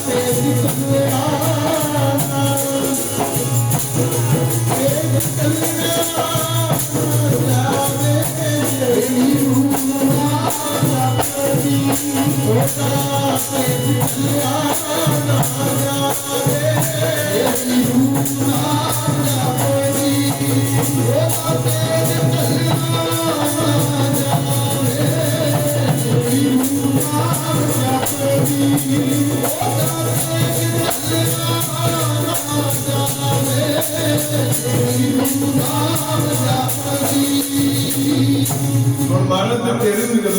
ਤੇਰੀ ਕੰਗਣਾ ਤੇਰੀ ਕੰਗਣਾ ਲਾਵੇ ਤੇਰੀ ਰੂਹਾਂ ਲਾਵਦੀ ਹੋਤਾ ਤੇਰੀ ਕੰਗਣਾ ਲਾਵੇ ਤੇਰੀ ਰੂਹਾਂ ਲਾਵਦੀ ਹੋਤਾ ਤੇਰੀ પણ ભારતને પ્રેરિત